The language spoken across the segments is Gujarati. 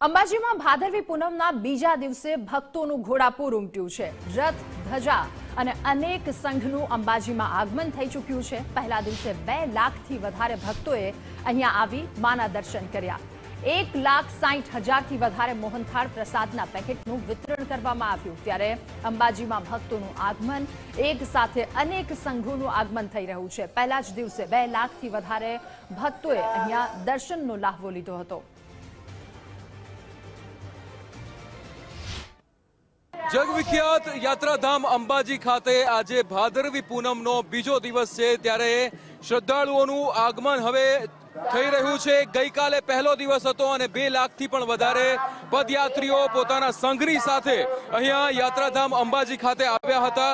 અંબાજીમાં ભાદરવી પૂનમના બીજા દિવસે ભક્તોનું ઘોડાપૂર ઉમટ્યું છે. રથ, ધજા અને અનેક સંઘનું અંબાજીમાં આગમન થઈ ચૂક્યું છે. પહેલા દિવસે બે લાખથી વધારે ભક્તોએ અહીંયા આવી માના દર્શન કર્યા. એક લાખ સાઠ હજારથી વધારે મોહનથાળ પ્રસાદના પેકેટનું વિતરણ કરવામાં આવ્યું. ત્યારે અંબાજીમાં ભક્તોનું આગમન એક સાથે અનેક સંઘોનું આગમન થઈ રહ્યું છે. પહેલા જ દિવસે બે લાખથી વધારે ભક્તોએ અહીંયા દર્શનનો લાહવો લીધો હતો. જગવિખ્યાત યાત્રાધામ અંબાજી ખાતે આજે ભાદરવી પૂનમનો બીજો દિવસ છે ત્યારે શ્રદ્ધાળુઓનું આગમન હવે થઈ રહ્યું છે. ગઈકાલે પહેલો દિવસ હતો અને બે લાખથી પણ વધારે પદયાત્રીઓ પોતાના સંઘની સાથે અહીંયા યાત્રાધામ અંબાજી ખાતે આવ્યા હતા.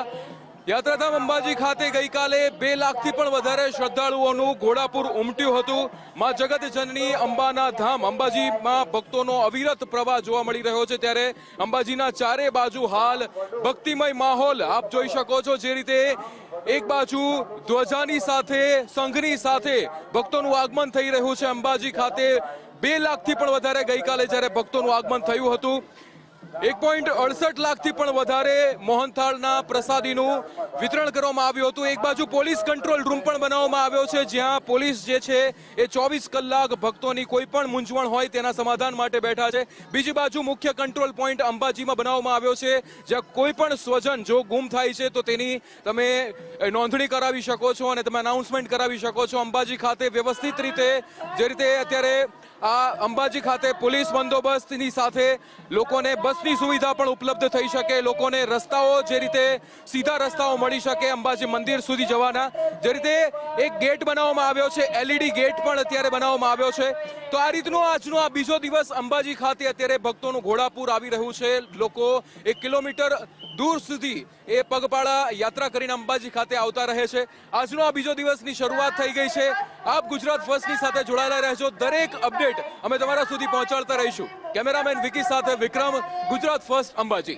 યાત્રાધામ અંબાજી ખાતે ગઈકાલે બે લાખથી પણ વધારે શ્રદ્ધાળુઓનું ઘોડાપુર ઉમટ્યું હતું. માં જગત જનની અંબાના ધામ અંબાજીમાં ભક્તોનો અવિરત પ્રવાહ જોવા મળી રહ્યો છે ત્યારે અંબાજીના ચારે બાજુ હાલ ભક્તિમય માહોલ. આપ જોઈ શકો છો જે રીતે એક બાજુ ધ્વજાની સાથે, સંઘની સાથે ભક્તોનું આગમન થઈ રહ્યું છે અંબાજી ખાતે. બે લાખથી પણ વધારે ગઈકાલે જ્યારે ભક્તોનું આગમન થયું હતું. એક પોઈન્ટ અડસઠ લાખથી પણ વધારે મોહનથાળના પ્રસાદીનું વિતરણ કરવામાં આવ્યું હતું. એક બાજુ પોલીસ કંટ્રોલ રૂમ પણ બનાવવામાં આવ્યો છે, જ્યાં પોલીસ જે છે એ ચોવીસ કલાક ભક્તોની કોઈ પણ મૂંઝવણ હોય તેના સમાધાન માટે બેઠા છે. બીજી બાજુ મુખ્ય કંટ્રોલ પોઈન્ટ અંબાજીમાં બનાવવામાં આવ્યો છે, જ્યાં કોઈ પણ સ્વજન જો ગુમ થાય છે તો તેની તમે નોંધણી કરાવી શકો છો અને તમે અનાઉન્સમેન્ટ કરાવી શકો છો. અંબાજી ખાતે વ્યવસ્થિત રીતે, જે રીતે અત્યારે આ અંબાજી ખાતે પોલીસ બંદોબસ્તની સાથે લોકોને બસની સુવિધા પણ ઉપલબ્ધ થઈ શકે, લોકોને રસ્તાઓ જે રીતે સીધા રસ્તાઓ મળી શકે અંબાજી મંદિર સુધી જવાના, જે રીતે એક ગેટ બનાવવામાં આવ્યો છે એલઈડી ગેટ પણ અત્યારે બનાવવામાં આવ્યો છે. તો આ રીતનો આજનો આ બીજો દિવસ અંબાજી ખાતે અત્યારે ભક્તોનું ઘોડાપુર આવી રહ્યું છે. લોકો એક કિલોમીટર દૂર સુધી એ પગપાળા યાત્રા કરીને અંબાજી ખાતે આવતા રહે છે. આજનો આ બીજો દિવસની શરૂઆત થઈ ગઈ છે. આપ ગુજરાત ફર્સ્ટની સાથે જોડાયેલા રહેજો. દરેક અપડેટ અમે તમારા સુધી પહોંચાડતા રહીશું. કેમેરામેન વિકી સાથે વિક્રમ, ગુજરાત ફર્સ્ટ અંબાજી.